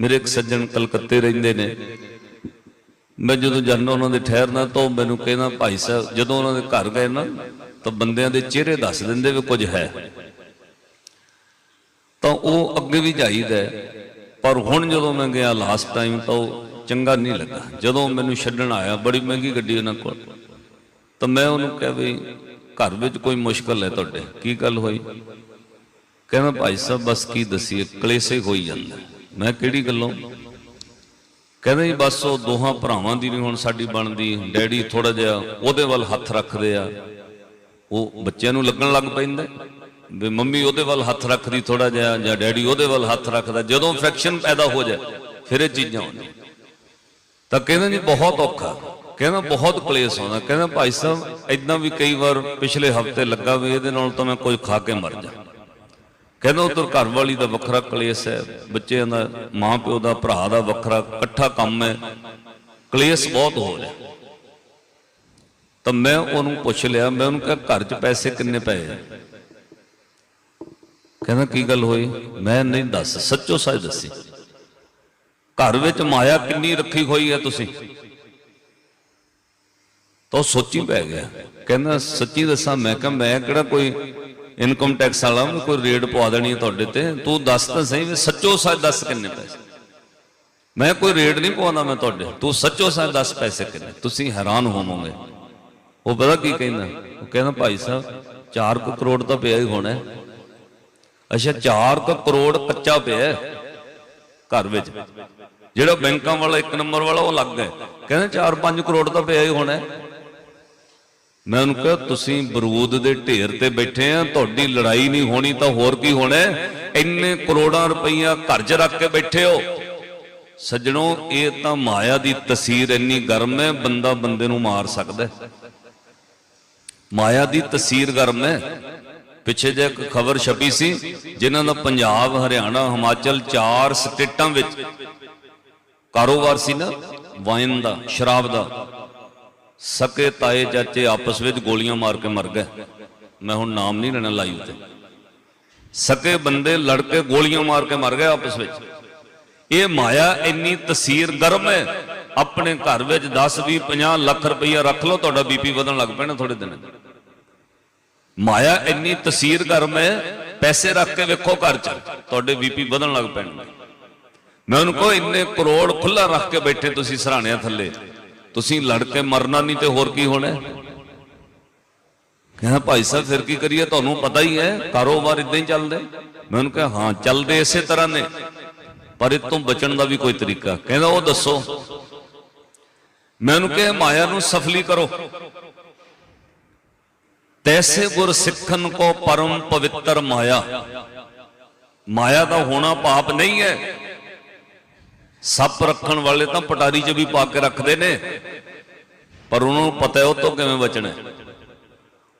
ਮੇਰੇ ਇੱਕ ਸੱਜਣ ਕਲਕੱਤੇ ਰਹਿੰਦੇ ਨੇ। ਮੈਂ ਜਦੋਂ ਜਾਂਦਾ ਉਹਨਾਂ ਦੇ ਠਹਿਰਨਾ ਤਾਂ ਉਹ ਮੈਨੂੰ ਕਹਿੰਦਾ, ਭਾਈ ਸਾਹਿਬ, ਜਦੋਂ ਉਹਨਾਂ ਦੇ ਘਰ ਗਏ ਨਾ, ਤਾਂ ਬੰਦਿਆਂ ਦੇ ਚਿਹਰੇ ਦੱਸ ਦਿੰਦੇ ਵੀ ਕੁਝ ਹੈ। ਤਾਂ ਉਹ ਅੱਗੇ ਵੀ ਜਾਈਦਾ ਪਰ ਹੁਣ ਜਦੋਂ ਮੈਂ ਗਿਆ ਲਾਸਟ ਟਾਈਮ ਤਾਂ ਉਹ ਚੰਗਾ ਨਹੀਂ ਲੱਗਾ। ਜਦੋਂ ਮੈਨੂੰ ਛੱਡਣ ਆਇਆ, ਬੜੀ ਮਹਿੰਗੀ ਗੱਡੀ ਉਹਨਾਂ ਕੋਲ। ਤਾਂ ਮੈਂ ਉਹਨੂੰ ਕਿਹਾ ਵੀ, ਘਰ ਵਿੱਚ ਕੋਈ ਮੁਸ਼ਕਲ ਹੈ ਤੁਹਾਡੇ? ਕੀ ਗੱਲ ਹੋਈ? ਕਹਿੰਦਾ, ਭਾਈ ਸਾਹਿਬ, ਬਸ ਕੀ ਦਸੀਏ, ਕਲੇਸ਼ੇ ਹੋਈ ਜਾਂਦਾ ਮੈਂ ਕਿਹੜੀ ਗੱਲੋਂ? ਕਹਿੰਦਾ ਜੀ ਬਸ ਉਹ ਦੋਹਾਂ ਭਰਾਵਾਂ ਦੀ ਵੀ ਹੁਣ ਸਾਡੀ ਬਣਦੀ, ਡੈਡੀ ਥੋੜਾ ਜਿਹਾ ਉਹਦੇ ਵੱਲ ਹੱਥ ਰੱਖਦੇ ਆ। ਉਹ ਬੱਚਿਆਂ ਨੂੰ ਲੱਗਣ ਲੱਗ ਪੈਂਦਾ ਵੀ ਮੰਮੀ ਉਹਦੇ ਵੱਲ ਹੱਥ ਰੱਖਦੀ ਥੋੜਾ ਜਿਹਾ ਜਾਂ ਡੈਡੀ ਉਹਦੇ ਵੱਲ ਹੱਥ ਰੱਖਦਾ, ਜਦੋਂ ਫ੍ਰੈਕਸ਼ਨ ਪੈਦਾ ਹੋ ਜਾਏ, ਫਿਰ ਇਹ ਚੀਜ਼ਾਂ ਆਉਂਦੀਆਂ ਤਾਂ ਕਹਿੰਦਾ ਜੀ ਬਹੁਤ ਔਖਾ, ਕਹਿੰਦਾ ਬਹੁਤ ਕਲੇਸ਼ ਆਉਂਦਾ, ਕਹਿੰਦਾ ਭਾਈ ਸਾਹਿਬ ਇਦਾਂ ਵੀ ਕਈ ਵਾਰ ਪਿਛਲੇ ਹਫ਼ਤੇ ਲੱਗਾ ਵੀ ਇਹਦੇ ਨਾਲ ਤਾਂ ਮੈਂ ਕੁਝ ਖਾ ਕੇ ਮਰ ਜਾ। ਕਹਿੰਦਾ ਉਧਰ ਘਰ ਵਾਲੀ ਦਾ ਵੱਖਰਾ ਕਲੇਸ਼ ਹੈ, ਬੱਚਿਆਂ ਦਾ ਮਾਂ ਪਿਓ ਦਾ, ਭਰਾ ਦਾ ਵੱਖਰਾ, ਇਕੱਠਾ ਕੰਮ ਹੈ। ਕਲੇਸ਼ ਬਹੁਤ ਹੋ ਰਿਹਾ। ਤਾਂ ਮੈਂ ਉਹਨੂੰ ਪੁੱਛ ਲਿਆ, ਮੈਂ ਉਹਨੂੰ ਕਿਹਾ, ਘਰ 'ਚ ਪੈਸੇ ਕਿੰਨੇ ਪਏ? ਆ ਕਹਿੰਦਾ, ਕੀ ਗੱਲ ਹੋਈ? ਮੈਂ ਨਹੀਂ ਦੱਸ, ਸੱਚੋ ਸੱਚ ਦੱਸੀ। ਘਰ ਵਿੱਚ ਮਾਇਆ ਕਿੰਨੀ ਰੱਖੀ ਹੋਈ ਹੈ ਤੁਸੀਂ? ਤਾਂ ਉਹ ਸੋਚੀ ਪੈ ਗਿਆ। ਕਹਿੰਦਾ, ਸੱਚੀ ਦੱਸਾਂ, ਮੈਂ ਕਿਹਾ, ਮੈਂ ਕਿਹੜਾ ਕੋਈ ਇਨਕਮ ਟੈਕਸ ਵਾਲਾ ਮੈਂ ਕੋਈ ਰੇਡ ਪਵਾ ਦੇਣੀ ਹੈ ਤੁਹਾਡੇ ਤੇ। ਤੂੰ ਦੱਸ ਤਾਂ ਸਹੀ ਵੀ ਸੱਚੋ ਸੱਚ ਦੱਸ ਕਿੰਨੇ ਪੈਸੇ? ਮੈਂ ਕੋਈ ਰੇਡ ਨਹੀਂ ਪਵਾਉਂਦਾ ਮੈਂ ਤੁਹਾਡੇ। ਤੂੰ ਸੱਚੋ ਸੱਚ ਦੱਸ ਪੈਸੇ ਕਿੰਨੇ? ਤੁਸੀਂ ਹੈਰਾਨ ਹੋਵੋਗੇ। ਉਹ ਪਤਾ ਕੀ ਕਹਿੰਦਾ? ਉਹ ਕਹਿੰਦਾ, ਭਾਈ ਸਾਹਿਬ 4 ਕਰੋੜ ਤਾਂ ਪਿਆ ਹੀ ਹੋਣਾ ਹੈ। ਅੱਛਾ 4 ਕਰੋੜ ਕੱਚਾ ਪਿਆ ਘਰ ਵਿੱਚ। ਜਿਹੜਾ ਬੈਂਕਾਂ ਵਾਲਾ ਇੱਕ ਨੰਬਰ ਵਾਲਾ ਉਹ ਲੱਗ ਗਿਆ ਕਹਿੰਦਾ 4-5 ਕਰੋੜ ਤਾਂ ਪਿਆ ਹੀ ਹੋਣਾ ਮੈਂ ਉਹਨੂੰ ਕਿਹਾ, ਤੁਸੀਂ ਬਰੂਦ ਦੇ ਢੇਰ ਤੇ ਬੈਠੇ ਆ, ਤੁਹਾਡੀ ਲੜਾਈ ਨਹੀਂ ਹੋਣੀ ਤਾਂ ਹੋਰ ਕੀ ਹੋਣਾ ਇੰਨੇ ਕਰੋੜਾਂ ਰੁਪਈਆ ਘਰ 'ਚ ਰੱਖ ਕੇ ਬੈਠੇ ਹੋ। ਸੱਜਣੋ, ਇਹ ਤਾਂ ਮਾਇਆ ਦੀ ਤਸਵੀਰ ਇੰਨੀ ਗਰਮ ਹੈ, ਬੰਦਾ ਬੰਦੇ ਨੂੰ ਮਾਰ ਸਕਦਾ ਮਾਇਆ ਦੀ ਤਸਵੀਰ ਗਰਮ ਹੈ। ਪਿੱਛੇ ਜੇ ਇੱਕ ਖਬਰ ਛਪੀ ਸੀ, ਜਿਨ੍ਹਾਂ ਦਾ ਪੰਜਾਬ, ਹਰਿਆਣਾ, ਹਿਮਾਚਲ ਚਾਰ ਸਟੇਟਾਂ ਵਿੱਚ ਕਾਰੋਬਾਰ ਸੀ ਨਾ ਵਾਈਨ ਦਾ, ਸ਼ਰਾਬ ਦਾ। ਸਕੇ ਤਾਏ ਚਾਚੇ ਆਪਸ ਵਿੱਚ ਗੋਲੀਆਂ ਮਾਰ ਕੇ ਮਰ ਗਏ। ਮੈਂ ਹੁਣ ਨਾਮ ਨਹੀਂ ਲੈਣਾ ਲਾਈਵ ਤੇ। ਸਕੇ ਬੰਦੇ ਲੜ ਕੇ ਗੋਲੀਆਂ ਮਾਰ ਕੇ ਮਰ ਗਏ ਆਪਸ ਵਿੱਚ। ਇਹ ਮਾਇਆ ਇੰਨੀ ਤਸੀਰ ਗਰਮ ਹੈ। ਆਪਣੇ ਘਰ ਵਿੱਚ 10 20 50 ਲੱਖ ਰੁਪਈਆ ਰੱਖ ਲਓ, ਤੁਹਾਡਾ ਬੀਪੀ ਵਧਣ ਲੱਗ ਪੈਣਾ ਥੋੜੇ ਦਿਨ ਮਾਇਆ ਇੰਨੀ ਤਸੀਰ ਗਰਮ ਹੈ, ਪੈਸੇ ਰੱਖ ਕੇ ਵੇਖੋ ਘਰ 'ਚ, ਤੁਹਾਡੇ ਬੀਪੀ ਵਧਣ ਲੱਗ ਪੈਣਗੇ। ਮੈਂ ਉਹਨੂੰ ਕਹੋ, ਇੰਨੇ ਕਰੋੜ ਖੁੱਲਾ ਰੱਖ ਕੇ ਬੈਠੇ ਤੁਸੀਂ ਸਰਾਣਿਆਂ ਥੱਲੇ। ਤੁਸੀਂ ਲੜ ਕੇ ਮਰਨਾ ਨਹੀਂ ਤੇ ਹੋਰ ਕੀ ਹੋਣਾ? ਕਹਿੰਦਾ, ਭਾਈ ਸਾਹਿਬ, ਫਿਰ ਕੀ ਕਰੀਏ? ਤੁਹਾਨੂੰ ਪਤਾ ਹੀ ਹੈ, ਕਾਰੋਬਾਰ ਇਦਾਂ ਹੀ ਚੱਲਦੇ ਮੈਂ ਉਹਨੂੰ ਕਿਹਾ, ਹਾਂ, ਚੱਲਦੇ ਇਸੇ ਤਰ੍ਹਾਂ ਨੇ, ਪਰ ਇਹ ਤੋਂ ਬਚਣ ਦਾ ਵੀ ਕੋਈ ਤਰੀਕਾ। ਕਹਿੰਦਾ, ਉਹ ਦੱਸੋ। ਮੈਂ ਉਹਨੂੰ ਕਿਹਾ, ਮਾਇਆ ਨੂੰ ਸਫਲੀ ਕਰੋ। ਤੈਸੇ ਗੁਰ ਸਿੱਖਨ ਕੋ ਪਰਮ ਪਵਿੱਤਰ ਮਾਇਆ। ਮਾਇਆ ਦਾ ਹੋਣਾ ਪਾਪ ਨਹੀਂ ਹੈ। ਸੱਪ ਰੱਖਣ ਵਾਲੇ ਤਾਂ ਪਟਾਰੀ 'ਚ ਵੀ ਪਾ ਕੇ ਰੱਖਦੇ ਨੇ। ਪਰ ਉਹਨਾਂ ਨੂੰ ਪਤਾ ਹੈ ਉਹ ਤੋਂ ਕਿਵੇਂ ਬਚਣਾ ਹੈ।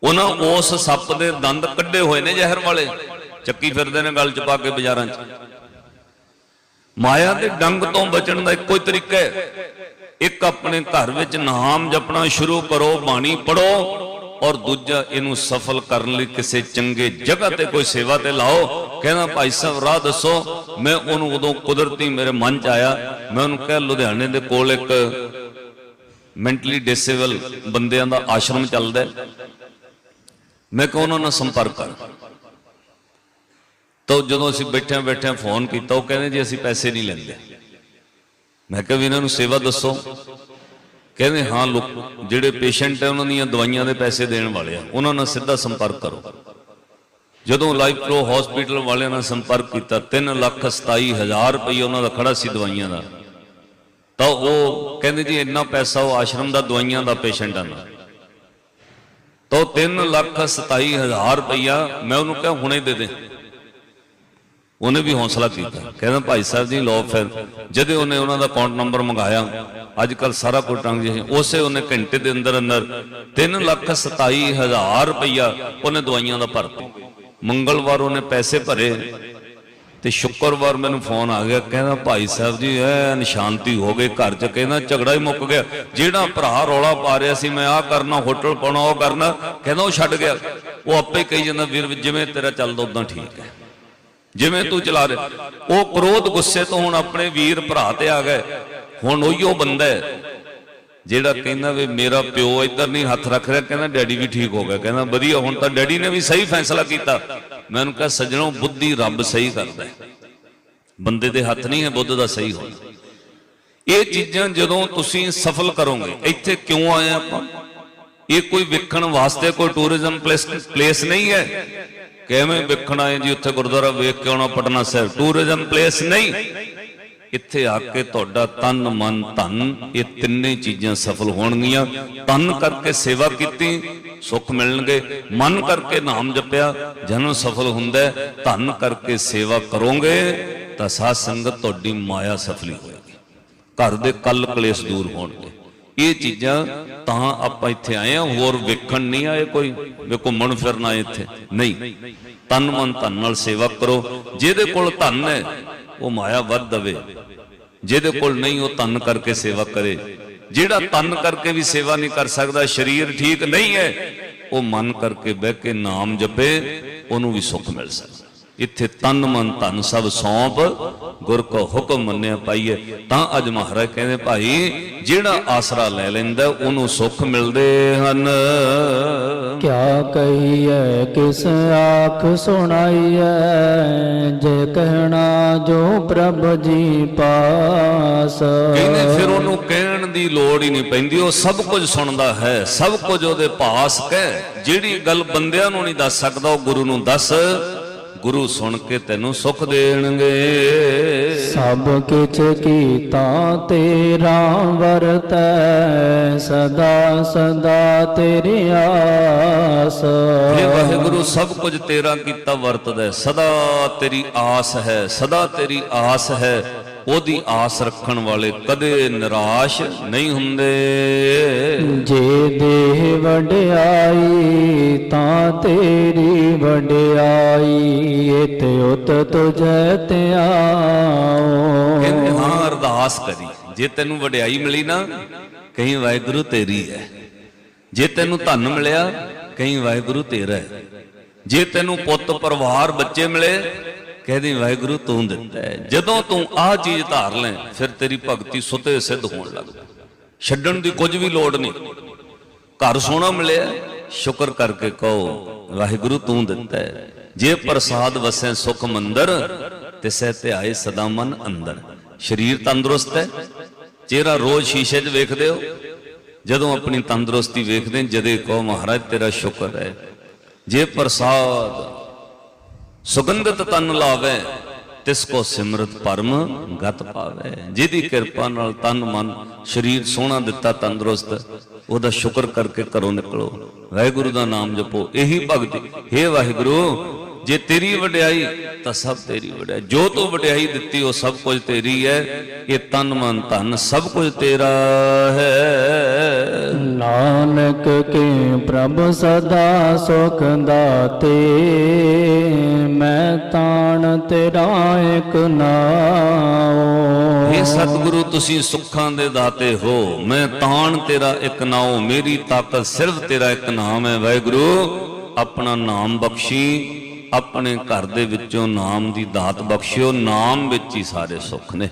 ਉਹਨਾਂ ਉਸ ਸੱਪ ਦੇ ਦੰਦ ਕੱਢੇ ਹੋਏ ਨੇ ਜ਼ਹਿਰ ਵਾਲੇ। ਚੱਕੀ ਫਿਰਦੇ ਨੇ ਗਲ 'ਚ ਪਾ ਕੇ ਬਾਜ਼ਾਰਾਂ 'ਚ। ਮਾਇਆ ਦੇ ਡੰਗ ਤੋਂ ਬਚਣ ਦਾ ਇੱਕੋ ਹੀ ਤਰੀਕਾ ਹੈ। ਇੱਕ ਆਪਣੇ ਘਰ ਵਿੱਚ ਨਾਮ ਜਪਣਾ ਸ਼ੁਰੂ ਕਰੋ, ਬਾਣੀ ਪੜੋ ਔਰ ਦੂਜਾ ਇਹਨੂੰ ਸਫਲ ਕਰਨ ਲਈ ਕਿਸੇ ਚੰਗੇ ਜਗ੍ਹਾ ਤੇ ਕੋਈ ਸੇਵਾ ਤੇ ਲਾਓ। ਕਹਿੰਦਾ ਭਾਈ ਸਾਹਿਬ, ਰਾਹ ਦੱਸੋ। ਮੈਂ ਉਹਨੂੰ ਉਦੋਂ ਕੁਦਰਤੀ ਮੇਰੇ ਮਨ 'ਚ ਆਇਆ। ਮੈਂ ਉਹਨੂੰ ਕਿਹਾ, ਲੁਧਿਆਣੇ ਦੇ ਕੋਲ ਇੱਕ ਮੈਂਟਲੀ ਡਿਸੇਬਲ ਬੰਦਿਆਂ ਦਾ ਆਸ਼ਰਮ ਚੱਲਦਾ ਮੈਂ ਕਿਹਾ, ਉਹਨਾਂ ਨਾਲ ਸੰਪਰਕ ਕਰ। ਤਾਂ ਜਦੋਂ ਅਸੀਂ ਬੈਠਿਆਂ ਬੈਠਿਆਂ ਫੋਨ ਕੀਤਾ, ਉਹ ਕਹਿੰਦੇ, ਜੀ, ਅਸੀਂ ਪੈਸੇ ਨਹੀਂ ਲੈਂਦੇ। ਮੈਂ ਕਿਹਾ, ਵੀ ਇਹਨਾਂ ਨੂੰ ਸੇਵਾ ਦੱਸੋ। ਕਹਿੰਦੇ, ਹਾਂ ਲੋਕ ਜਿਹੜੇ ਪੇਸ਼ੈਂਟ ਹੈ ਉਹਨਾਂ ਦੀਆਂ ਦਵਾਈਆਂ ਦੇ ਪੈਸੇ ਦੇਣ ਵਾਲੇ ਆ, ਉਹਨਾਂ ਨਾਲ ਸਿੱਧਾ ਸੰਪਰਕ ਕਰੋ। ਜਦੋਂ ਲਾਈਫ ਪ੍ਰੋ ਹਸਪੀਟਲ ਵਾਲਿਆਂ ਨਾਲ ਸੰਪਰਕ ਕੀਤਾ 3 ਲੱਖ 27 ਹਜ਼ਾਰ ਰੁਪਏ ਉਹਨਾਂ ਦਾ ਖੜਾ ਸੀ ਦਵਾਈਆਂ ਦਾ। ਤਾਂ ਉਹ ਕਹਿੰਦੇ ਜੀ, ਇੰਨਾ ਪੈਸਾ ਉਹ ਆਸ਼ਰਮ ਦਾ ਦਵਾਈਆਂ ਦਾ ਪੇਸ਼ੈਂਟਾਂ ਦਾ ਤਾਂ ਉਹ 3 ਲੱਖ 27 ਹਜ਼ਾਰ ਰੁਪਈਆ ਮੈਂ ਉਹਨੂੰ ਕਿਹਾ, ਹੁਣੇ ਦੇ ਦੇ। ਉਹਨੇ ਵੀ ਹੌਸਲਾ ਕੀਤਾ। ਕਹਿੰਦਾ ਭਾਈ ਸਾਹਿਬ ਜੀ ਲੋ ਫਿਰ। ਜਦੋਂ ਉਹਨੇ ਉਹਨਾਂ ਦਾ ਅਕਾਊਂਟ ਨੰਬਰ ਮੰਗਾਇਆ ਅੱਜ ਕੱਲ ਸਾਰਾ ਕੁਝ ਟ੍ਰਾਂਜੈਕਸ਼ਨ ਉਸੇ ਉਹਨੇ ਘੰਟੇ ਦੇ ਅੰਦਰ ਅੰਦਰ 3 ਲੱਖ 27 ਹਜ਼ਾਰ ਰੁਪਈਆ ਉਹਨੇ ਦਵਾਈਆਂ ਦਾ ਭਰਤਾ ਮੰਗਲਵਾਰ ਉਹਨੇ ਪੈਸੇ ਭਰੇ ਤੇ ਸ਼ੁੱਕਰਵਾਰ ਮੈਨੂੰ ਫੋਨ ਆ ਗਿਆ। ਕਹਿੰਦਾ ਭਾਈ ਸਾਹਿਬ ਜੀ ਐਨ ਸ਼ਾਂਤੀ ਹੋ ਗਈ ਘਰ 'ਚ। ਕਹਿੰਦਾ ਝਗੜਾ ਹੀ ਮੁੱਕ ਗਿਆ। ਜਿਹੜਾ ਭਰਾ ਰੌਲਾ ਪਾ ਰਿਹਾ ਸੀ, ਮੈਂ ਆਹ ਕਰਨਾ, ਹੋਟਲ ਪਾਉਣਾ, ਉਹ ਕਰਨਾ। ਕਹਿੰਦਾ ਉਹ ਛੱਡ ਗਿਆ। ਉਹ ਆਪੇ ਕਹੀ ਜਾਂਦਾ, ਵੀਰ, ਜਿਵੇਂ ਤੇਰਾ ਚੱਲਦਾ ਉਦਾਂ ਠੀਕ ਹੈ। ਜਿਵੇਂ ਤੂੰ ਚਲਾ ਰਿਹਾ ਉਹ ਕ੍ਰੋਧ ਗੁੱਸੇ ਤੋਂ ਹੁਣ ਆਪਣੇ ਵੀਰ ਭਰਾ ਤੇ ਆ ਗਏ। ਹੁਣ ਉਹੀਓ ਬੰਦਾ ਹੈ, ਜਿਹੜਾ ਕਹਿੰਦਾ ਵੀ ਮੇਰਾ ਪਿਓ ਇੱਧਰ ਨਹੀਂ ਹੱਥ ਰੱਖ ਰਿਹਾ, ਕਹਿੰਦਾ ਡੈਡੀ ਵੀ ਠੀਕ ਹੋ ਗਿਆ। ਕਹਿੰਦਾ ਵਧੀਆ, ਹੁਣ ਤਾਂ ਡੈਡੀ ਨੇ ਵੀ ਸਹੀ ਫੈਸਲਾ ਕੀਤਾ। ਮੈਂ ਉਹਨੂੰ ਕਿਹਾ, ਸੱਜਣੋ, ਬੁੱਧੀ ਰੱਬ ਸਹੀ ਕਰਦਾ ਹੈ। ਬੰਦੇ ਦੇ ਹੱਥ ਨਹੀਂ ਹੈ, ਬੁੱਧ ਦਾ ਸਹੀ ਹੋਣਾ। ਇਹ ਚੀਜ਼ਾਂ ਜਦੋਂ ਤੁਸੀਂ ਸਫਲ ਕਰੋਗੇ, ਇੱਥੇ ਕਿਉਂ ਆਏ ਆਪਾਂ? ਇਹ ਕੋਈ ਵੇਖਣ ਵਾਸਤੇ ਕੋਈ ਟੂਰਿਜ਼ਮ ਪਲੇਸ ਪਲੇਸ ਨਹੀਂ ਹੈ। ਕਿਵੇਂ ਵੇਖਣਾ ਆਏ ਜੀ? ਉੱਥੇ ਗੁਰਦੁਆਰਾ ਵੇਖ ਕੇ ਆਉਣਾ ਪਟਨਾ ਸਾਹਿਬ। ਟੂਰਿਜ਼ਮ ਪਲੇਸ ਨਹੀਂ। ਇੱਥੇ ਆ ਕੇ ਤੁਹਾਡਾ ਤਨ, ਮਨ, ਧਨ, ਇਹ ਤਿੰਨੇ ਚੀਜ਼ਾਂ ਸਫਲ ਹੋਣਗੀਆਂ। ਤਨ ਕਰਕੇ ਸੇਵਾ ਕੀਤੀ, ਸੁੱਖ ਮਿਲਣਗੇ। ਮਨ ਕਰਕੇ ਨਾਮ ਜਪਿਆ, ਜਨਮ ਸਫਲ ਹੁੰਦਾ ਹੈ। ਧਨ ਕਰਕੇ ਸੇਵਾ ਕਰੋਗੇ, ਤਾਂ ਸਾਧ ਸੰਗਤ ਤੁਹਾਡੀ ਮਾਇਆ ਸਫਲੀ ਹੋਏਗੀ। ਘਰ ਦੇ ਕੱਲ ਕਲੇਸ਼ ਦੂਰ ਹੋਣਗੇ। ਇਹ ਚੀਜ਼ਾਂ ਤਾਂ ਆਪਾਂ ਇੱਥੇ ਆਏ ਆ ਹੋਰ ਵੇਖਣ ਨਹੀਂ ਆਏ ਕੋਈ, ਵੀ ਘੁੰਮਣ ਫਿਰਨ ਇੱਥੇ। ਨਹੀਂ। ਤਨ ਮਨ ਧਨ ਨਾਲ ਸੇਵਾ ਕਰੋ। ਜਿਹਦੇ ਕੋਲ ਧਨ ਹੈ, ਉਹ ਮਾਇਆ ਵੱਧ ਦਵੇ। ਜਿਹਦੇ ਕੋਲ ਨਹੀਂ, ਉਹ ਧਨ ਕਰਕੇ ਸੇਵਾ ਕਰੇ। ਜਿਹੜਾ ਤਨ ਕਰਕੇ ਵੀ ਸੇਵਾ ਨਹੀਂ ਕਰ ਸਕਦਾ, ਸਰੀਰ ਠੀਕ ਨਹੀਂ ਹੈ, ਉਹ ਮਨ ਕਰਕੇ ਬਹਿ ਕੇ ਨਾਮ ਜਪੇ, ਉਹਨੂੰ ਵੀ ਸੁੱਖ ਮਿਲ ਸਕਦਾ। ਇੱਥੇ ਤਨ ਮਨ ਧਨ ਸਭ ਸੌਂਪ ਗੁਰ ਕੋ ਹੁਕਮ ਮੰਨਿਆ ਪਾਈਏ। ਤਾਂ ਅੱਜ ਮਹਾਰਾਜ ਕਹਿੰਦੇ ਭਾਈ ਜਿਹੜਾ ਆਸਰਾ ਲੈ ਲੈਂਦਾ ਉਹਨੂੰ ਸੁੱਖ ਮਿਲਦੇ ਹਨ। ਕਿਆ ਕਹੀਏ ਕਿਸ ਆਖ ਸੁਣਾਈਐ? ਜੇ ਕਹਿਣਾ ਜੋ ਪ੍ਰਭ ਜੀ ਪਾਸ। ਕਹਿੰਦੇ ਫਿਰ ਉਹਨੂੰ ਕਹਿਣ ਦੀ ਲੋੜ ਹੀ ਨਹੀਂ ਪੈਂਦੀ। ਉਹ ਸਭ ਕੁਝ ਸੁਣਦਾ ਹੈ ਸਭ ਕੁਝ ਉਹਦੇ ਪਾਸ ਕਹਿ। ਜਿਹੜੀ ਗੱਲ ਬੰਦਿਆਂ ਨੂੰ ਨਹੀਂ ਦੱਸ ਸਕਦਾ ਉਹ ਗੁਰੂ ਨੂੰ ਦੱਸ। ਗੁਰੂ ਸੁਣ ਕੇ ਤੈਨੂੰ ਸੁੱਖ ਦੇਣਗੇ। ਸਭ ਕਿਛ ਕੀਤਾ ਤੇਰਾ ਵਰਤੈ ਸਦਾ ਸਦਾ ਤੇਰੀ ਆਸ। ਇਹ ਵਾਹਿਗੁਰੂ ਸਭ ਕੁਝ ਤੇਰਾ ਕੀਤਾ ਵਰਤਦਾ। ਸਦਾ ਤੇਰੀ ਆਸ ਹੈ ਸਦਾ ਤੇਰੀ ਆਸ ਹੈ। ਉਹਦੀ ਆਸ ਰੱਖਣ ਵਾਲੇ ਕਦੇ ਨਿਰਾਸ਼ ਨਹੀਂ ਹੁੰਦੇ। ਜੇ ਦੇਹ ਵਡਿਆਈ ਤਾਂ ਤੇਰੀ ਵਡਿਆਈ ਇਤ ਉਤ ਤੁਝੈ ਧਿਆਓ ਕਹਿੰਦੇ ਹਾਂ ਅਰਦਾਸ ਕਰੀ। ਜੇ ਤੈਨੂੰ ਵਡਿਆਈ ਮਿਲੀ ਨਾ ਕਹੀਂ ਵਾਹਿਗੁਰੂ ਤੇਰੀ ਹੈ। ਜੇ ਤੈਨੂੰ ਧਨ ਮਿਲਿਆ ਕਹੀਂ ਵਾਹਿਗੁਰੂ ਤੇਰਾ ਹੈ। ਜੇ ਤੈਨੂੰ ਪੁੱਤ ਪਰਿਵਾਰ ਬੱਚੇ ਮਿਲੇ ਕਹਦੇ ਵਾਹਿਗੁਰੂ ਤੂੰ ਦਿੱਤਾ ਜਦੋਂ ਤੂੰ ਆਹ ਚੀਜ਼ ਧਾਰ ਲੈ ਫਿਰ ਤੇਰੀ ਭਗਤੀ ਸੁਤੇ ਸਿੱਧ ਹੋਣ ਲੱਗਦਾ ਛੱਡਣ ਦੀ ਕੁਝ ਵੀ ਲੋੜ ਨਹੀਂ। ਘਰ ਸੋਹਣਾ ਮਿਲਿਆ ਸ਼ੁਕਰ ਕਰਕੇ ਕਹੋ ਵਾਹਿਗੁਰੂ ਤੂੰ ਦਿੱਤਾ ਜੇ ਪ੍ਰਸਾਦ ਵਸੈ ਸੁਖ ਮੰਦਰ ਤਿਸੈ ਧਿਆਏ ਸਦਾ ਮਨ ਅੰਦਰ। ਸਰੀਰ ਤੰਦਰੁਸਤ ਹੈ ਚਿਹਰਾ ਰੋਜ਼ ਸ਼ੀਸ਼ੇ 'ਚ ਵੇਖਦੇ ਹੋ। ਜਦੋਂ ਆਪਣੀ ਤੰਦਰੁਸਤੀ ਵੇਖਦੇ ਹੋ, ਜਦੇ ਕਹੋ ਮਹਾਰਾਜ ਤੇਰਾ ਸ਼ੁਕਰ ਹੈ। ਜੇ ਪ੍ਰਸਾਦ ਸੁਗੰਧਤ ਤਨ ਲਾਵੇ, ਤਿਸ ਕੋ ਸਿਮਰਤ ਪਰਮ ਗਤ ਪਾਵੇ। ਜਿਹਦੀ ਕਿਰਪਾ ਨਾਲ ਤਨ ਮਨ ਸਰੀਰ ਸੋਹਣਾ ਦਿੱਤਾ, ਤੰਦਰੁਸਤ, ਉਹਦਾ ਸ਼ੁਕਰ ਕਰਕੇ ਘਰੋਂ ਨਿਕਲੋ। ਵਾਹਿਗੁਰੂ ਦਾ ਨਾਮ ਜਪੋ। ਇਹੀ ਭਗਤੀ। हे ਵਾਹਿਗੁਰੂ ਜੇ ਤੇਰੀ ਵਡਿਆਈ ਤਾਂ ਸਭ ਤੇਰੀ ਵਡਿਆਈ। ਜੋ ਤੂੰ ਵਡਿਆਈ ਦਿੱਤੀ ਉਹ ਸਭ ਕੁਝ ਤੇਰੀ ਹੈ। ਇਹ ਤਨ ਮਨ ਧਨ ਸਭ ਕੁਝ ਤੇਰਾ ਹੈ। ਨਾਨਕ ਕੇ ਪ੍ਰਭ ਸਦਾ ਸੁਖ ਦਾਤੇ? ਮੈਂ ਤਾਣ ਤੇਰਾ ਇਕ ਨਾਉ। ਇਹ ਸਤਿਗੁਰੂ ਤੁਸੀਂ ਸੁੱਖਾਂ ਦੇ ਦਾਤੇ ਹੋ। ਮੈਂ ਤਾਣ ਤੇਰਾ ਇੱਕ ਨਾਉ ਮੇਰੀ ਤਾਕਤ ਸਿਰਫ ਤੇਰਾ ਇੱਕ ਨਾਮ ਹੈ। ਵਾਹਿਗੁਰੂ ਆਪਣਾ ਨਾਮ ਬਖਸ਼ੀ। ਆਪਣੇ ਘਰ ਦੇ ਵਿੱਚੋਂ ਨਾਮ ਦੀ ਦਾਤ ਬਖਸ਼ਿਓ, ਨਾਮ ਵਿੱਚ ਹੀ ਸਾਰੇ ਸੁੱਖ ਨੇ।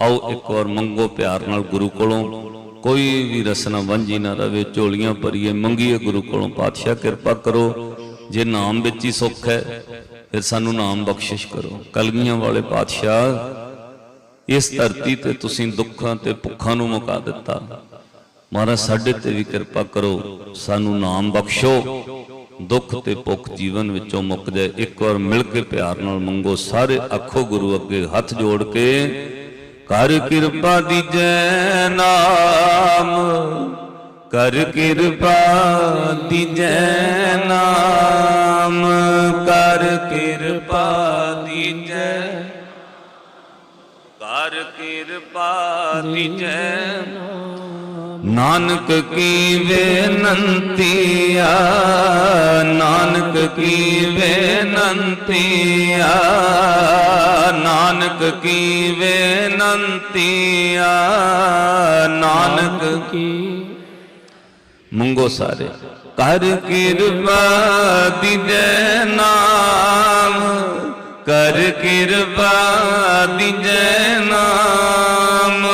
ਆਓ ਇੱਕ ਵਾਰ ਮੰਗੋ ਪਿਆਰ ਨਾਲ ਗੁਰੂ ਕੋਲੋਂ। ਕੋਈ ਵੀ ਰਸਨਾ ਵੰਜੀ ਨਾ ਰਵੇ, ਝੋਲੀਆਂ ਭਰੀਏ, ਮੰਗੀਏ ਗੁਰੂ ਕੋਲੋਂ ਪਾਤਸ਼ਾਹ ਕਿਰਪਾ ਕਰੋ। ਜੇ ਨਾਮ ਵਿੱਚ ਹੀ ਸੁੱਖ ਹੈ, ਫਿਰ ਸਾਨੂੰ ਨਾਮ ਬਖਸ਼ਿਸ਼ ਕਰੋ। ਕਲਗੀਆਂ ਵਾਲੇ ਪਾਤਸ਼ਾਹ, ਇਸ ਧਰਤੀ ਤੇ ਤੁਸੀਂ ਦੁੱਖਾਂ ਤੇ ਭੁੱਖਾਂ ਨੂੰ ਮੁਕਾ ਦਿੱਤਾ। ਮਹਾਰਾਜ, ਸਾਡੇ ਤੇ ਵੀ ਕਿਰਪਾ ਕਰੋ। ਸਾਨੂੰ ਨਾਮ ਬਖਸ਼ੋ। ਦੁੱਖ ਤੇ ਭੁੱਖ ਜੀਵਨ ਵਿੱਚੋਂ ਮੁੱਕ ਜਾਏ, ਇੱਕ ਵਾਰ ਮਿਲ ਕੇ ਪਿਆਰ ਨਾਲ ਮੰਗੋ, ਸਾਰੇ ਅੱਖੋ ਗੁਰੂ ਅੱਗੇ ਹੱਥ ਜੋੜ ਕੇ, ਕਰ ਕਿਰਪਾ ਦੀਜੈ ਨਾਮ, ਕਰ ਕਿਰਪਾ ਦੀਜੈ ਨਾਮ, ਕਰ ਕਿਰਪਾ ਦੀਜੈ, ਕਰ ਕਿਰਪਾ ਦੀਜੈ ਨਾਨਕ ਕੀ ਬੇਨੰਤੀਆ ਨਾਨਕ ਕੀ ਬੇਨੰਤੀਆ ਨਾਨਕ ਕੀ ਬੇਨੰਤੀਆ ਨਾਨਕ ਕੀ ਮੰਗੋ ਸਾਰੇ। ਕਰ ਕਿਰਪਾ ਦੀਜੈ ਨਾਮ, ਕਰ ਕਿਰਪਾ ਦਿਜੈ ਨਾਮ,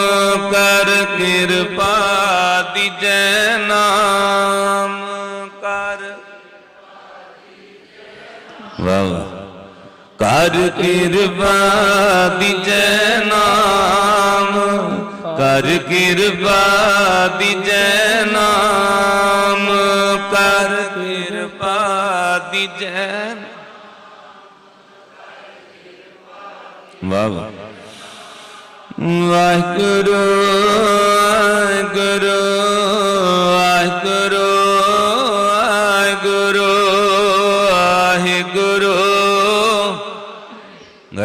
ਕਰ ਕਿਰਪਾ ਦੀ ਜੈ ਨਾਮ ਕਰ। ਵਾਹ। ਕਰ ਕਿਰਪਾ ਦੀ ਨਾਮ। ਕਰ ਕਿਰਪਾ ਦੀ ਨਾਮ। ਕਰ ਕਿਰਪਾ ਦੀ ਵਾਹ ਵਾਹ। ਵਾਹਿਗੁਰੂ ਗੁਰੂ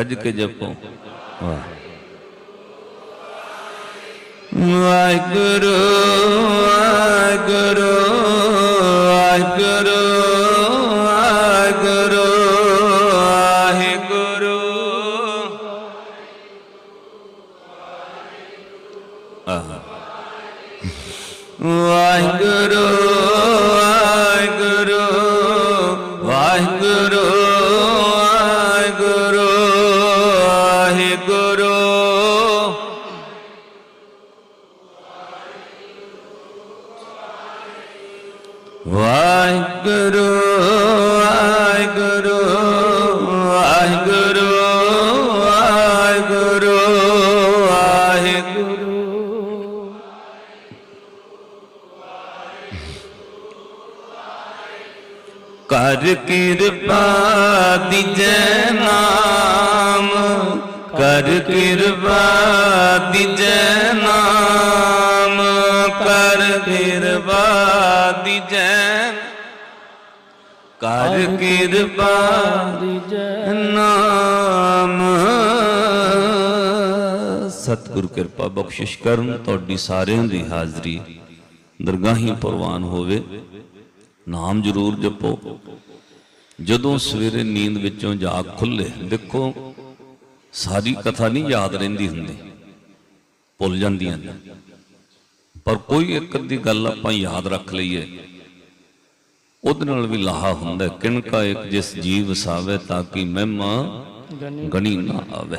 ਗੱਜ ਕੇ ਜਪੋ। ਵਾਹ। ਵਾਹਿਗੁਰੂ ਵਾਹਿਗੁਰੂ ਕਿਰਪਾ ਦਿਜੈ ਨਾਮ। ਕਰ ਕਿਰਪਾ ਦਿਜੈ ਨਾਮ। ਕਰ ਕਿਰਪਾ ਦਿਜੈ ਕਰ ਕਿਰਪਾ ਦੀਜੈ ਨਾਮ। ਸਤਿਗੁਰ ਕਿਰਪਾ ਬਖਸ਼ਿਸ਼ ਕਰਨ ਤੁਹਾਡੀ ਸਾਰਿਆਂ ਦੀ ਹਾਜ਼ਰੀ। ਦਰਗਾਹੀ ਪ੍ਰਵਾਨ ਹੋਵੇ। ਨਾਮ ਜ਼ਰੂਰ ਜਪੋ। ਜਦੋਂ ਸਵੇਰੇ ਨੀਂਦ ਵਿੱਚੋਂ ਜਾਗ ਖੁੱਲੇ, ਦੇਖੋ, ਸਾਰੀ ਕਥਾ ਨਹੀਂ ਯਾਦ ਰਹਿੰਦੀ ਹੁੰਦੀ, ਭੁੱਲ ਜਾਂਦੀਆਂ ਨੇ। ਪਰ ਕੋਈ ਇੱਕ ਅੱਧੀ ਗੱਲ ਆਪਾਂ ਯਾਦ ਰੱਖ ਲਈਏ, ਉਹਦੇ ਨਾਲ ਵੀ ਲਾਹਾ ਹੁੰਦਾ, ਕਿਣਕਾ ਇੱਕ ਜਿਸ ਜੀਵ ਵਸਾਵੇ ਤਾਂ ਕਿ ਮਹਿਮਾ ਗਣੀ ਗਣੀ ਨਾ ਆਵੇ।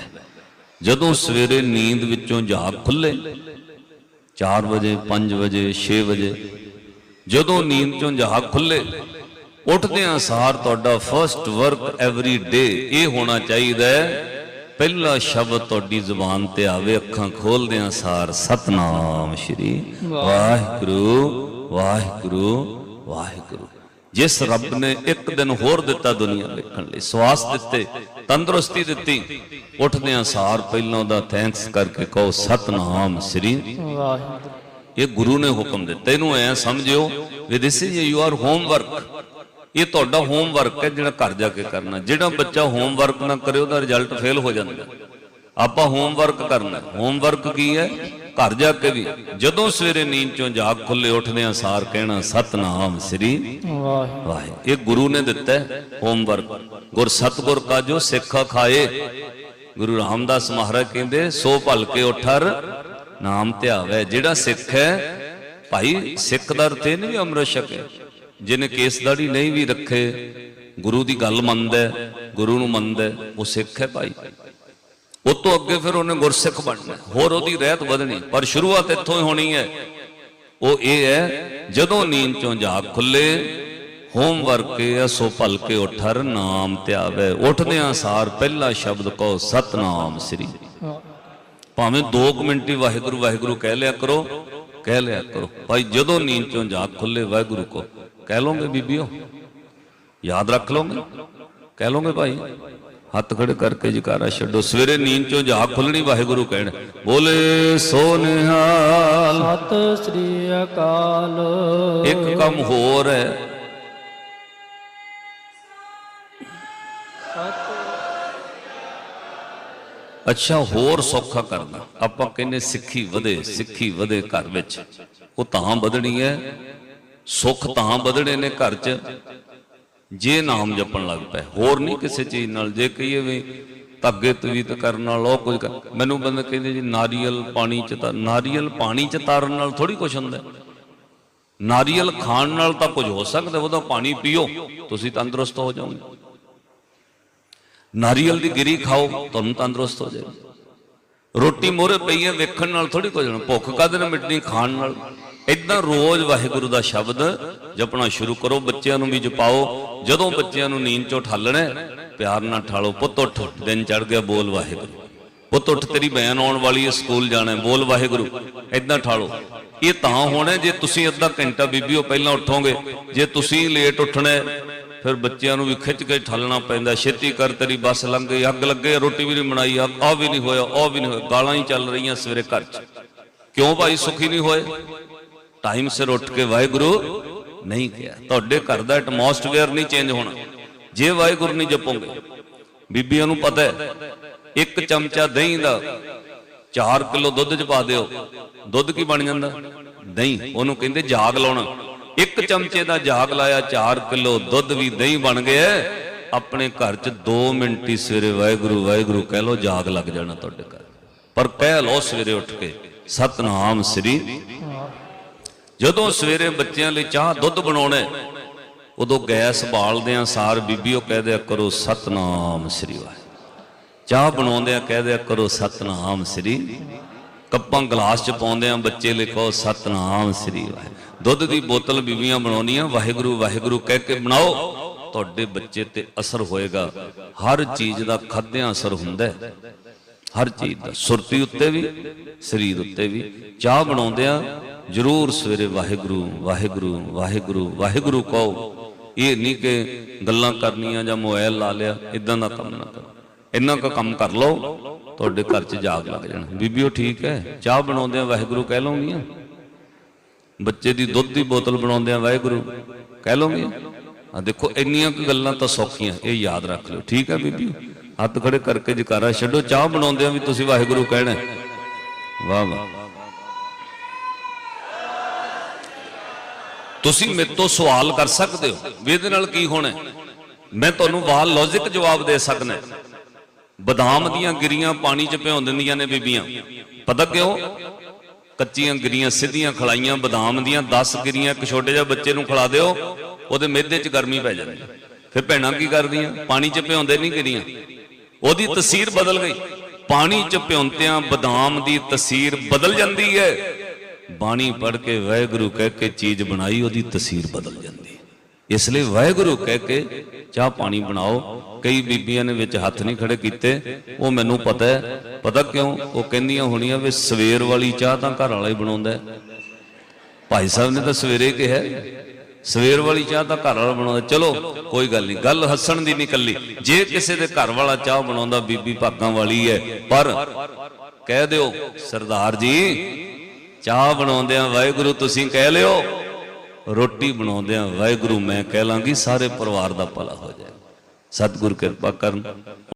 ਜਦੋਂ ਸਵੇਰੇ ਨੀਂਦ ਵਿੱਚੋਂ ਜਾਗ ਖੁੱਲੇ 4 ਵਜੇ 5 ਵਜੇ 6 ਵਜੇ, ਜਦੋਂ ਨੀਂਦ ਚੋਂ ਜਾਗ ਖੁੱਲੇ ਉੱਠਦਿਆਂ ਸਾਰ ਤੁਹਾਡਾ ਫਰਸਟ ਵਰਕ ਐਵਰੀ ਡੇ ਇਹ ਹੋਣਾ ਚਾਹੀਦਾ ਹੈ, ਪਹਿਲਾ ਸ਼ਬਦ ਤੁਹਾਡੀ ਜ਼ੁਬਾਨ ਤੇ ਆਵੇ, ਅੱਖਾਂ ਖੋਲਦਿਆਂ ਸਾਰ, ਸਤਨਾਮ ਸ਼੍ਰੀ ਵਾਹਿਗੁਰੂ ਵਾਹਿਗੁਰੂ ਵਾਹਿਗੁਰੂ। ਜਿਸ ਰੱਬ ਨੇ ਇੱਕ ਦਿਨ ਹੋਰ ਦਿੱਤਾ ਦੁਨੀਆ ਵੇਖਣ ਲਈ, ਸਵਾਸ ਦਿੱਤੇ, ਤੰਦਰੁਸਤੀ ਦਿੱਤੀ ਉੱਠਦਿਆਂ ਸਾਰ, ਪਹਿਲਾਂ ਉਹਦਾ ਥੈਂਕਸ ਕਰਕੇ ਕਹੋ, ਸਤਨਾਮ ਸ੍ਰੀ ਵਾਹਿਗੁਰੂ। ਇਹ ਗੁਰੂ ਨੇ ਹੁਕਮ ਦਿੱਤਾ, ਇਹਨੂੰ ਐ ਸਮਝਿਓ ਵੀ ਦਿਸ ਇਜ਼ ਯੂਅਰ ਹੋਮਵਰਕ ਇਹ ਤੁਹਾਡਾ ਹੋਮਵਰਕ ਹੈ ਜਿਹੜਾ ਘਰ ਜਾ ਕੇ ਕਰਨਾ। ਜਿਹੜਾ ਬੱਚਾ ਹੋਮਵਰਕ ਨਾ ਕਰੇ ਉਹਦਾ ਰਿਜ਼ਲਟ ਫੇਲ ਹੋ ਜਾਂਦਾ। ਆਪਾਂ ਹੋਮਵਰਕ ਕਰਨਾ। ਹੋਮਵਰਕ ਕੀ ਹੈ? ਘਰ ਜਾ ਕੇ ਵੀ। ਜਦੋਂ ਸਵੇਰੇ ਨੀਂਦ ਚੋਂ ਜਾਗ ਖੁੱਲੇ ਉੱਠਦੇ ਆ ਸਾਰ ਕਹਿਣਾ ਸਤਨਾਮ ਸ੍ਰੀ ਵਾਹਿਗੁਰੂ। ਵਾਹਿ ਇਹ ਗੁਰੂ ਨੇ ਦਿੱਤਾ ਹੋਮਵਰਕ ਗੁਰ ਸਤਗੁਰ ਕਾ ਜੋ ਸਿੱਖਾ ਖਾਏ। ਗੁਰੂ ਰਾਮਦਾਸ ਮਹਾਰਾਜ ਕਹਿੰਦੇ ਸੋ ਭਲ ਕੇ ਉਠਰ ਨਾਮ ਧਿਆਵੇ। ਜਿਹੜਾ ਸਿੱਖ ਹੈ ਭਾਈ ਸਿੱਖ ਦਾ ਅਰਥ ਇਹ ਨਹੀਂ ਵੀ ਅੰਮ੍ਰਿਤ ਛਕੇ। ਜਿਹਨੇ ਕੇਸ ਦਾੜੀ ਨਹੀਂ ਵੀ ਰੱਖੇ ਗੁਰੂ ਦੀ ਗੱਲ ਮੰਨਦਾ ਹੈ, ਗੁਰੂ ਨੂੰ ਮੰਨਦਾ ਉਹ ਸਿੱਖ ਹੈ ਭਾਈ। ਉਹ ਤੋਂ ਅੱਗੇ ਫਿਰ ਉਹਨੇ ਗੁਰਸਿੱਖ ਬਣਨਾ। ਹੋਰ ਉਹਦੀ ਰਹਿਤ ਵਧਣੀ ਪਰ ਸ਼ੁਰੂਆਤ ਇੱਥੋਂ ਹੀ ਹੋਣੀ ਹੈ। ਉਹ ਇਹ ਹੈ ਜਦੋਂ ਨੀਂਦ ਚੋਂ ਜਾਗ ਖੁੱਲੇ ਹੋਮਵਰਕ ਕੇ ਸੋ ਭਲ ਕੇ ਉਠਰ ਨਾਮ ਧਿਆਵੇ। ਉੱਠਦਿਆਂ ਸਾਰ ਪਹਿਲਾ ਸ਼ਬਦ ਕਹੋ ਸਤਨਾਮ ਸ੍ਰੀ। ਭਾਵੇਂ 2 ਮਿੰਟ ਹੀ ਵਾਹਿਗੁਰੂ ਵਾਹਿਗੁਰੂ ਕਹਿ ਲਿਆ ਕਰੋ ਕਹਿ ਲਿਆ ਕਰੋ। ਭਾਈ ਜਦੋਂ ਨੀਂਦ ਚੋਂ ਜਾਗ ਖੁੱਲੇ ਵਾਹਿਗੁਰੂ ਕੋ ਕਹਿ ਲੋਗੇ ਬੀਬੀਓ? ਯਾਦ ਰੱਖ ਲੋਗੇ ਕਹਿ ਲੋਗੇ ਭਾਈ? ਹੱਥ ਖੜੇ ਕਰਕੇ ਜਕਾਰਾ ਛੱਡੋ। ਸਵੇਰੇ ਨੀਂਦ ਚੋਂ ਜਾਗ ਖੁੱਲਣੀ ਵਾਹਿਗੁਰੂ ਕਹਿਣ। ਬੋਲੇ ਸੋ ਨਿਹਾਲ। ਸਤਿ ਸ੍ਰੀ ਅਕਾਲ। ਇੱਕ ਕੰਮ ਹੋਰ ਹੈ। ਅੱਛਾ ਹੋਰ ਸੌਖਾ ਕਰਨਾ। ਆਪਾਂ ਕਹਿੰਦੇ ਸਿੱਖੀ ਵਧੇ ਸਿੱਖੀ ਵਧੇ ਘਰ ਵਿੱਚ। ਉਹ ਤਾਂ ਵਧਣੀ ਹੈ। ਸੁੱਖ ਤਾਂ ਵਧਣੇ ਨੇ ਘਰ 'ਚ। ਜੇ ਨਾਮ ਜਪਣ ਲੱਗ ਪਏ, ਹੋਰ ਨਹੀਂ ਕਿਸੇ ਚੀਜ਼ ਨਾਲ। ਜੇ ਕਹੀਏ ਵੀ ਧੱਗੇ ਤਵੀਤ ਕਰਨ ਨਾਲ ਉਹ ਕੁਝ ਮੈਨੂੰ ਬੰਦੇ ਕਹਿੰਦੇ ਜੀ, ਨਾਰੀਅਲ ਪਾਣੀ 'ਚ ਤਾਂ ਨਾਰੀਅਲ ਪਾਣੀ 'ਚ ਤਾਰਨ ਨਾਲ ਥੋੜੀ ਕੁਝ ਹੁੰਦਾ। ਨਾਰੀਅਲ ਖਾਣ ਨਾਲ ਤਾਂ ਕੁਝ ਹੋ ਸਕਦਾ, ਉਹਦਾ ਪਾਣੀ ਪੀਓ, ਤੁਸੀਂ ਤੰਦਰੁਸਤ ਹੋ ਜਾਓਗੇ। ਨਾਰੀਅਲ ਦੀ ਗਿਰੀ ਖਾਓ, ਤੁਹਾਨੂੰ ਤੰਦਰੁਸਤ ਹੋ ਜਾਏਗਾ। ਰੋਟੀ ਮੋਰੇ ਪਈ ਹੈ, ਵੇਖਣ ਨਾਲ ਥੋੜੀ ਕੁਝ ਹੋਣਾ। ਭੁੱਖ ਕਾਹਦੇ ਨਾਲ ਮਿਟਣੀ? ਖਾਣ ਨਾਲ। ਇਦਾਂ ਰੋਜ਼ ਵਾਹਿਗੁਰੂ ਦਾ ਸ਼ਬਦ ਜਪਣਾ ਸ਼ੁਰੂ ਕਰੋ, ਬੱਚਿਆਂ ਨੂੰ ਵੀ ਜਪਾਓ। ਜਦੋਂ ਬੱਚਿਆਂ ਨੂੰ ਨੀਂਦ ਚੋਂ ਠਾਲਣਾ ਪਿਆਰ ਨਾਲ ਠਾਲੋ, ਪੁੱਤ ਉੱਠ, ਦਿਨ ਚੜ ਗਿਆ, ਬੋਲ ਵਾਹਿਗੁਰੂ। ਪੁੱਤ ਉੱਠ, ਤੇਰੀ ਬੈਨ ਆਉਣ ਵਾਲੀ ਹੈ, ਸਕੂਲ ਜਾਣਾ ਬੋਲ ਵਾਹਿਗੁਰੂ। ਇਦਾਂ ਠਾਲੋ। ਇਹ ਤਾਂ ਹੋਣਾ ਜੇ ਤੁਸੀਂ ਅੱਧਾ ਘੰਟਾ ਬੀਬੀਓ ਪਹਿਲਾਂ ਉੱਠੋਗੇ, ਜੇ ਤੁਸੀਂ ਲੇਟ ਉੱਠਣਾ ਫਿਰ ਬੱਚਿਆਂ ਨੂੰ ਵੀ ਖਿੱਚ ਕੇ ਠੱਲਣਾ ਪੈਂਦਾ ਛੇਤੀ ਕਰ, ਤੇਰੀ ਬੱਸ ਲੰਘ ਗਈ, ਅੱਗ ਲੱਗੇ, ਰੋਟੀ ਵੀ ਨਹੀਂ ਬਣਾਈ ਆ ਆਹ ਵੀ ਨਹੀਂ ਹੋਇਆ, ਉਹ ਵੀ ਨਹੀਂ ਹੋਇਆ। ਗਾਲਾਂ ਹੀ ਚੱਲ ਰਹੀਆਂ ਸਵੇਰੇ ਘਰ 'ਚ। ਕਿਉਂ ਭਾਈ ਸੁਖੀ ਨਹੀਂ ਹੋਏ? ਟਾਈਮ ਸਿਰ ਉੱਠ ਕੇ ਵਾਹਿਗੁਰੂ ਨਹੀਂ ਕਿਹਾ। ਤੁਹਾਡੇ ਘਰ ਦਾ ਐਟਮੋਸਫੇਅਰ ਨਹੀਂ ਚੇਂਜ ਹੋਣਾ। ਜੇ ਵਾਹਿਗੁਰੂ ਨਹੀਂ ਜਪੋਗੇ, ਬੀਬੀਆਂ ਨੂੰ ਪਤਾ ਹੈ, ਇੱਕ ਚਮਚਾ ਦਹੀਂ ਦਾ 4 ਕਿਲੋ ਦੁੱਧ ਚ ਪਾ ਦਿਓ। ਦੁੱਧ ਕੀ ਬਣ ਜਾਂਦਾ? ਦਹੀਂ। ਉਹਨੂੰ ਕਹਿੰਦੇ ਜਾਗ ਲਾਉਣਾ। ਇੱਕ ਚਮਚੇ ਦਾ ਜਾਗ ਲਾਇਆ 4 ਕਿਲੋ ਦੁੱਧ ਵੀ ਦਹੀਂ ਬਣ ਗਿਆ ਆਪਣੇ ਘਰ ਚ 2 ਮਿੰਟ ਹੀ ਸਵੇਰੇ ਵਾਹਿਗੁਰੂ ਵਾਹਿਗੁਰੂ ਕਹਿ ਲਓ ਜਾਗ ਲੱਗ ਜਾਣਾ ਤੁਹਾਡੇ ਘਰ। ਪਰ ਕਹਿ ਲਓ ਸਵੇਰੇ ਉੱਠ ਕੇ, ਸਤਨਾਮ ਸ੍ਰੀ ਜਦੋਂ ਸਵੇਰੇ ਬੱਚਿਆਂ ਲਈ ਚਾਹ ਦੁੱਧ ਬਣਾਉਣਾ ਉਦੋਂ ਗੈਸ ਬਾਲਦੇ ਆ ਸਾਰ ਬੀਬੀ ਕਹਿ ਦਿਆ ਕਰੋ, ਸਤਨਾਮ ਸ੍ਰੀ ਵਾਹਿਗੁਰੂ। ਚਾਹ ਬਣਾਉਂਦੇ ਆ ਕਹਿ ਦਿਆ ਕਰੋ, ਸਤਨਾਮ ਸ੍ਰੀ ਕੱਪਾਂ ਗਲਾਸ ਚ ਪਾਉਂਦੇ ਆ ਬੱਚੇ ਲਈ ਕਹੋ, ਸਤਨਾਮ ਸ੍ਰੀ ਵਾਹਿਗੁਰੂ। ਦੁੱਧ ਦੀ ਬੋਤਲ ਬੀਬੀਆਂ ਬਣਾਉਣੀਆਂ, ਵਾਹਿਗੁਰੂ ਵਾਹਿਗੁਰੂ, ਕਹਿ ਕੇ ਬਣਾਓ। ਤੁਹਾਡੇ ਬੱਚੇ ਤੇ ਅਸਰ ਹੋਏਗਾ। ਹਰ ਚੀਜ਼ ਦਾ ਖਾਦਿਆਂ ਅਸਰ ਹੁੰਦਾ ਹੈ। ਹਰ ਚੀਜ਼ ਦਾ, ਸੁਰਤੀ ਉੱਤੇ ਵੀ, ਸਰੀਰ ਉੱਤੇ ਵੀ। ਚਾਹ ਬਣਾਉਂਦੇ ਆ, ਜਰੂਰ ਸਵੇਰੇ ਵਾਹਿਗੁਰੂ ਵਾਹਿਗੁਰੂ ਵਾਹਿਗੁਰੂ ਵਾਹਿਗੁਰੂ ਕਹੋ, ਇਹ ਨਹੀਂ ਕਿ ਗੱਲਾਂ ਕਰਨੀਆਂ ਜਾਂ ਮੋਬਾਈਲ ਲਾ ਲਿਆ ਇਦਾਂ ਦਾ ਕੰਮ ਨਾ ਕਰੋ। ਇੰਨਾ ਕੁ ਕੰਮ ਕਰ ਲਓ, ਤੁਹਾਡੇ ਘਰ 'ਚ ਜਾਗ ਲੱਗ ਜਾਣਾ। ਬੀਬੀਓ ਠੀਕ ਹੈ, ਚਾਹ ਬਣਾਉਂਦੇ ਆ, ਵਾਹਿਗੁਰੂ ਕਹਿ ਲਓਗੀਆਂ ਬੱਚੇ ਦੀ ਦੁੱਧ ਦੀ ਬੋਤਲ ਬਣਾਉਂਦੇ ਆ, ਵਾਹਿਗੁਰੂ ਕਹਿ ਲਓਗੇ ਆ। ਦੇਖੋ, ਇੰਨੀਆਂ ਕੁ ਗੱਲਾਂ ਤਾਂ ਸੌਖੀਆਂ, ਇਹ ਯਾਦ ਰੱਖ ਲਓ। ਠੀਕ ਹੈ, ਬੀਬੀ? ਹੱਥ ਖੜੇ ਕਰਕੇ ਜਕਾਰਾ ਛੱਡੋ, ਚਾਹ ਬਣਾਉਂਦੇ ਆ ਵੀ ਤੁਸੀਂ ਵਾਹਿਗੁਰੂ ਕਹਿਣਾ ਹੈ। ਵਾਹ ਵਾਹ। ਤੁਸੀਂ ਮੇਰੇ ਤੋਂ ਸਵਾਲ ਕਰ ਸਕਦੇ ਹੋ ਵੀ ਇਹਦੇ ਨਾਲ ਕੀ ਹੋਣਾ ਮੈਂ ਤੁਹਾਨੂੰ ਬਾਹਰ ਲੌਜੀਕ ਜਵਾਬ ਦੇ ਸਕਦਾ ਬਦਾਮ ਦੀਆਂ ਗਿਰੀਆਂ ਪਾਣੀ 'ਚ ਭਿਉਂ ਦਿੰਦੀਆਂ ਨੇ ਬੀਬੀਆਂ। ਪਤਾ ਕਿਉਂ? ਕੱਚੀਆਂ ਗਿਰੀਆਂ, ਸਿੱਧੀਆਂ ਖਲਾਈਆਂ, ਬਦਾਮ ਦੀਆਂ 10 ਗਿਰੀਆਂ ਇੱਕ ਛੋਟੇ ਜਿਹੇ ਬੱਚੇ ਨੂੰ ਖਿਲਾ ਦਿਓ, ਉਹਦੇ ਮਿਹਦੇ 'ਚ ਗਰਮੀ ਪੈ ਜਾਂਦੀ। ਫਿਰ ਭੈਣਾਂ ਕੀ ਕਰਦੀਆਂ? ਪਾਣੀ 'ਚ ਭਿਉਂਦੇ ਨਹੀਂ ਗਿਰੀਆਂ। ਉਹਦੀ ਤਸਵੀਰ ਬਦਲ ਗਈ। ਪਾਣੀ 'ਚ ਭਿਉਂਤਿਆਂ ਬਦਾਮ ਦੀ ਤਸਵੀਰ ਬਦਲ ਜਾਂਦੀ ਹੈ। ਬਾਣੀ ਪੜ੍ਹ ਕੇ ਵਾਹਿਗੁਰੂ ਕਹਿ ਕੇ ਚੀਜ਼ ਬਣਾਈ, ਉਹਦੀ ਤਸਵੀਰ ਬਦਲ ਜਾਂਦੀ ਇਸ ਲਈ ਵਾਹਿਗੁਰੂ ਕਹਿ ਕੇ ਚਾਹ ਪਾਣੀ ਬਣਾਓ। ਕਈ ਬੀਬੀਆਂ ਨੇ ਵਿੱਚ ਹੱਥ ਨਹੀਂ ਖੜੇ ਕੀਤੇ। ਉਹ ਮੈਨੂੰ ਪਤਾ ਹੈ। ਪਤਾ ਕਿਉਂ? ਉਹ ਕਹਿੰਦੀਆਂ ਹੋਣੀਆਂ ਵੀ ਸਵੇਰ ਵਾਲੀ ਚਾਹ ਤਾਂ ਘਰ ਵਾਲਾ ਹੀ ਬਣਾਉਂਦਾ ਭਾਈ ਸਾਹਿਬ ਨੇ ਤਾਂ ਸਵੇਰੇ ਕਿਹਾ ਸਵੇਰ ਵਾਲੀ ਚਾਹ ਤਾਂ ਘਰ ਵਾਲਾ ਬਣਾਉਂਦਾ। ਚਲੋ, ਕੋਈ ਗੱਲ ਨਹੀਂ। ਗੱਲ ਹੱਸਣ ਦੀ ਨਹੀਂ ਕੱਲੀ। ਜੇ ਕਿਸੇ ਦੇ ਘਰ ਵਾਲਾ ਚਾਹ ਬਣਾਉਂਦਾ, ਬੀਬੀ ਭਾਗਾਂ ਵਾਲੀ ਹੈ। ਪਰ ਕਹਿ ਦਿਓ, ਸਰਦਾਰ ਜੀ, ਚਾਹ ਬਣਾਉਂਦਿਆਂ ਵਾਹਿਗੁਰੂ ਤੁਸੀਂ ਕਹਿ ਲਿਓ, ਰੋਟੀ ਬਣਾਉਂਦਿਆਂ ਵਾਹਿਗੁਰੂ ਮੈਂ ਕਹਿ ਲਾਂਗੀ, ਸਾਰੇ ਪਰਿਵਾਰ ਦਾ ਭਲਾ ਹੋ ਜਾਏ। ਸਤਿਗੁਰ ਕਿਰਪਾ ਕਰਨ।